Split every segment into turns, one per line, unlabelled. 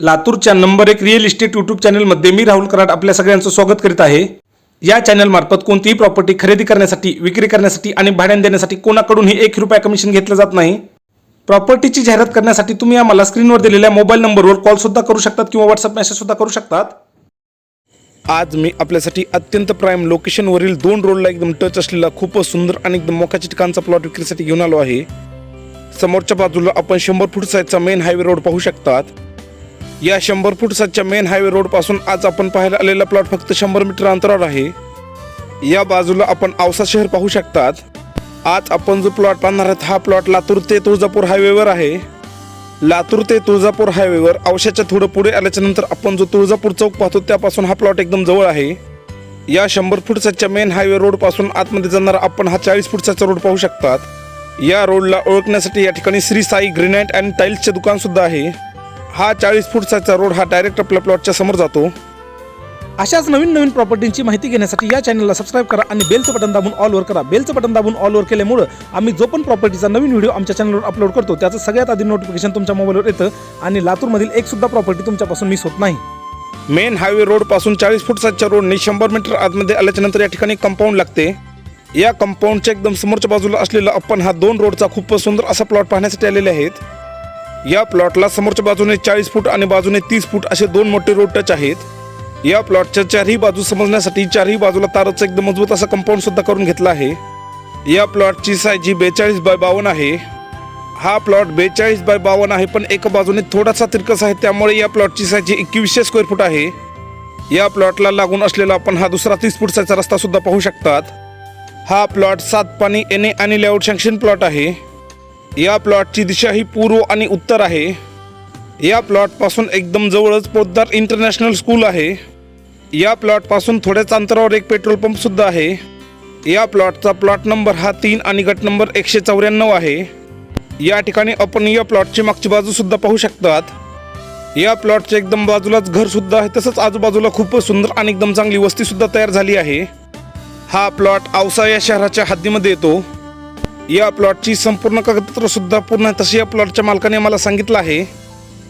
लातूरच्या नंबर एक real estate YouTube चॅनलमध्ये मी राहुल कराड आपल्या सगळ्यांचं स्वागत करीत आहे. या चॅनलमार्फत कोणतीही प्रॉपर्टी खरेदी करण्यासाठी विक्री करण्यासाठी आणि भाड्याने देण्यासाठी कोणाकडूनही एक रुपया कमिशन घेतलं जात नाही. प्रॉपर्टीची जाहिरात करण्यासाठी तुम्ही आम्हाला स्क्रीनवर दिलेल्या मोबाईल नंबरवर कॉलसुद्धा करू शकतात किंवा व्हॉट्सअप मेसेजसुद्धा करू शकतात. आज मी आपल्यासाठी अत्यंत प्राईम लोकेशनवरील दोन रोडला एकदम टच असलेला खूपच सुंदर आणि एकदम मोकाच्या ठिकाणचा प्लॉट विक्रीसाठी घेऊन आलो आहे. समोरच्या बाजूला आपण शंभर फूट साईजचा मेन हायवे रोड पाहू शकतात. या शंभर फूट सातच्या मेन हायवे रोडपासून आज आपण पाहायला आलेला प्लॉट फक्त शंभर मीटर अंतरावर आहे. या बाजूला आपण औसा शहर पाहू शकतात. आज आपण जो प्लॉट पाहणार आहोत हा प्लॉट लातूर ते तुळजापूर हायवेवर आहे. लातूर ते तुळजापूर हायवेवर औशाच्या थोडं पुढे आल्याच्यानंतर आपण जो तुळजापूर चौक पाहतो त्यापासून हा प्लॉट एकदम जवळ आहे. या शंभर फूट साईजच्या मेन हायवे रोडपासून आतमध्ये जाणारा आपण हा चाळीस फूट साईजचा रोड पाहू शकतात. या रोडला ओळखण्यासाठी या ठिकाणी श्री साई ग्रेनाईट अँड टाईल्सचे दुकान सुद्धा आहे. हा चाळीस फूट साईजचा रोड हा डायरेक्ट आपल्या प्लॉटच्या समोर जातो. अशाच नवीन नवीन प्रॉपर्टींची माहिती घेण्यासाठी या चॅनलला सबस्क्राईब करा आणि बेलचं बटन दाबून ऑलवर करा. बेलचं बटन दाबून ऑलवर केल्यामुळं आम्ही जो पण प्रॉपर्टीचा नवीन व्हिडिओ आमच्या चॅनलवर अपलोड करतो त्याचं सगळ्यात आधी नोटिफिकेशन तुमच्या मोबाईलवर येतं आणि लातूरमधील एक सुद्धा प्रॉपर्टी तुमच्यापासून मिस होत नाही. मेन हायवे रोडपासून चाळीस फूट सातच्या रोडने शंभर मीटर आतमध्ये आल्याच्यानंतर या ठिकाणी कंपाऊंड लागते. या कंपाऊंडच्या एकदम समोरच्या बाजूला असलेला आपण हा दोन रोडचा खूपच सुंदर असा प्लॉट पाहण्यासाठी आलेले आहेत. या प्लॉटला समोरच्या बाजूने चाळीस फूट आणि बाजूने तीस फूट असे दोन मोठे रोड टच आहेत. या प्लॉटच्या चारही बाजू समजण्यासाठी चारही बाजूला ताराचं एकदम मजबूत असा कंपाऊंड सुद्धा करून घेतला आहे. या प्लॉटची साईज ही बेचाळीस बाय बावन्न आहे. हा प्लॉट बेचाळीस बाय बावन्न आहे पण एका बाजूने थोडासा तिरकस आहे त्यामुळे या प्लॉटची साईज ही एकवीसशे स्क्वेअर फूट आहे. या प्लॉटला लागून असलेला आपण हा दुसरा तीस फूटचा रस्ता सुद्धा पाहू शकतात. हा प्लॉट सात पाणी येणे आणि लेआउट सँक्शन प्लॉट आहे. या प्लॉटची दिशा ही पूर्व आणि उत्तर आहे. या प्लॉटपासून एकदम जवळच पोद्दार इंटरनॅशनल स्कूल आहे. या प्लॉटपासून थोड्याच अंतरावर एक पेट्रोल पंपसुद्धा आहे. या प्लॉटचा प्लॉट नंबर हा तीन आणि गट नंबर एकशे चौऱ्याण्णव आहे. या ठिकाणी आपण या प्लॉटची मागची बाजूसुद्धा पाहू शकतात. या प्लॉटच्या एकदम बाजूलाच घरसुद्धा आहे. तसंच आजूबाजूला खूपच सुंदर आणि एकदम चांगली वस्तीसुद्धा तयार झाली आहे. हा प्लॉट औसा या शहराच्या हद्दीमध्ये येतो. या प्लॉटची संपूर्ण कागदपत्रसुद्धा पूर्ण आहे. तसे या प्लॉटच्या मालकाने मला सांगितलं आहे.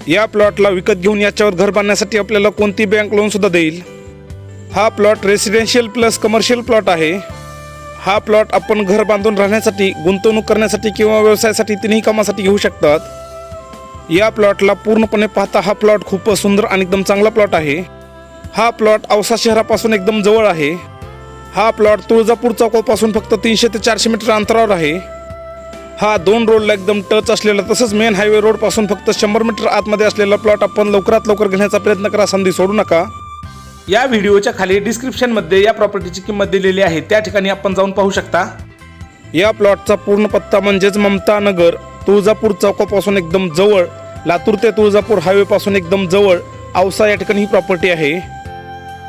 या प्लॉटला विकत घेऊन याच्यावर घर बांधण्यासाठी आपल्याला कोणती बँक लोनसुद्धा देईल. हा plot residential plus commercial plot आहे. हा प्लॉट आपण घर बांधून राहण्यासाठी गुंतवणूक करण्यासाठी किंवा व्यवसायासाठी तिन्ही कामासाठी घेऊ शकतात. या प्लॉटला पूर्णपणे पाहता हा प्लॉट खूपच सुंदर आणि एकदम चांगला प्लॉट आहे. हा प्लॉट औसा शहरापासून एकदम जवळ आहे. हा प्लॉट तुळजापूर चौकापासून फक्त तीनशे ते चारशे मीटर अंतरावर आहे. हा दोन रोडला एकदम टच असलेला तसंच मेन हायवे रोडपासून फक्त शंभर मीटर आतमध्ये असलेला प्लॉट आपण लवकरात लवकर घेण्याचा प्रयत्न करा संधी सोडू नका. या व्हिडिओच्या खाली डिस्क्रिप्शनमध्ये या प्रॉपर्टीची किंमत दिलेली आहे. त्या ठिकाणी आपण जाऊन पाहू शकता. या प्लॉटचा पूर्ण पत्ता म्हणजेच ममता नगर तुळजापूर चौकापासून एकदम जवळ लातूर ते तुळजापूर हायवे पासून एकदम जवळ औसा या ठिकाणी ही प्रॉपर्टी आहे.